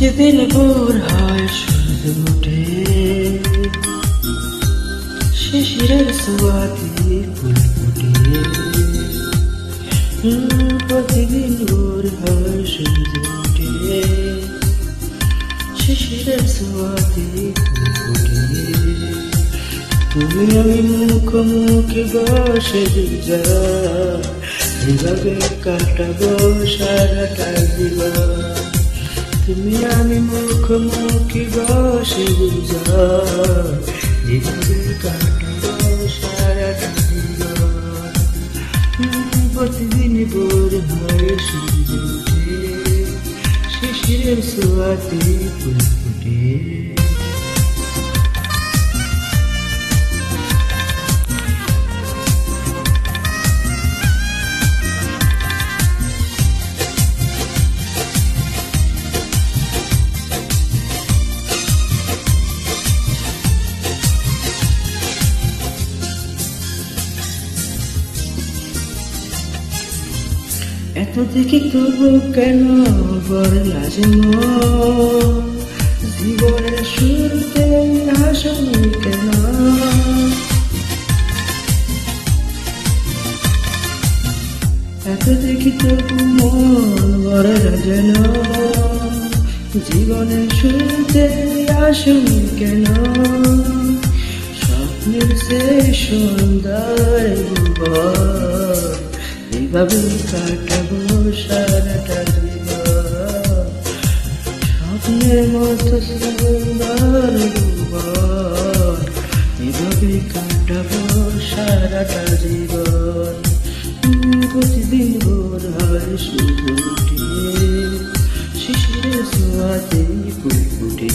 প্রতিদিন ভোর হয় সূর্য ওঠে শিশিরের সোয়াদি ফুল ফুটে প্রতিদিন ভোর হয় সূর্য ওঠে শিশিরের সোয়াদি ফুল ফুটে তুমি আমি মুখোমুখি বসে যা এভাবে কাটাবো সারাটা জীবন তুমি আমি মুখোমুখি বসে এভাবে কাটাবো সারাটা প্রতিদিন ভোর হয় সূর্য শিশিরের সোয়াতে ফুল ফুটে। এত দেখি তবু কেন মন? জীবনের শুরুতে হাসনি কেন? এত দেখি তবু মন যেন? জীবনের শুরুতে আসনি কেন? স্বপ্নের সে সুন্দর ভুবন এভাবে কাটাবো সারাটা স্বপ্নের মতো সুন্দর এভাবে কাটাবো সারাটা জীবন প্রতিদিন ভোর শিশিরের ফুল ফুটে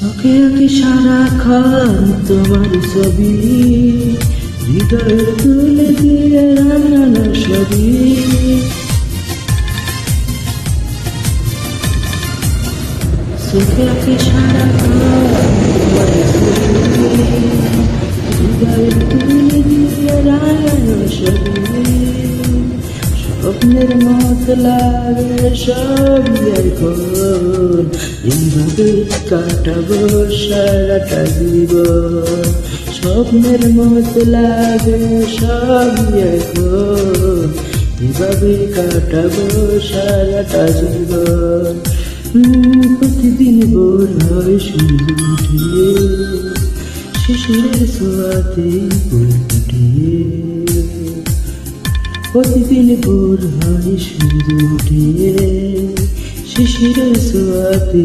চোখে আঁকি সারাক্ষণ তোমার ছবি হৃদয়ে তুলে দিয়ে রাঙানো ছবি। চোখে আঁকি সারাক্ষণ তোমার ছবি হৃদয়ে তুলে দিয়ে রাঙানো ছবি। স্বপ্নের মত লাগে সব এখন এইভাবে কাটাবো, সারাটা জীবন স্বপ্নের মত লাগে সব এখন এভাবে কাটাবো, সারাটা জীবন প্রতিদিন ভোর হয় সূর্য উঠে। শিশিরের সোয়াতে ফুটে। প্রতিদিন ভোর হয় সূর্য উঠে শিশিরের সোয়াতে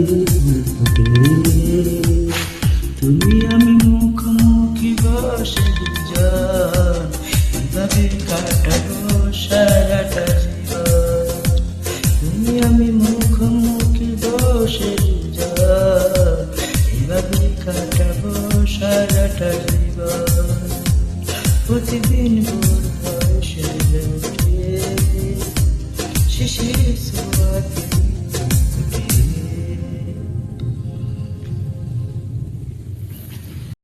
তুমি আমি মুখোমুখি বসে এভাবে কাটাবো বসে প্রতিদিন düşüp sor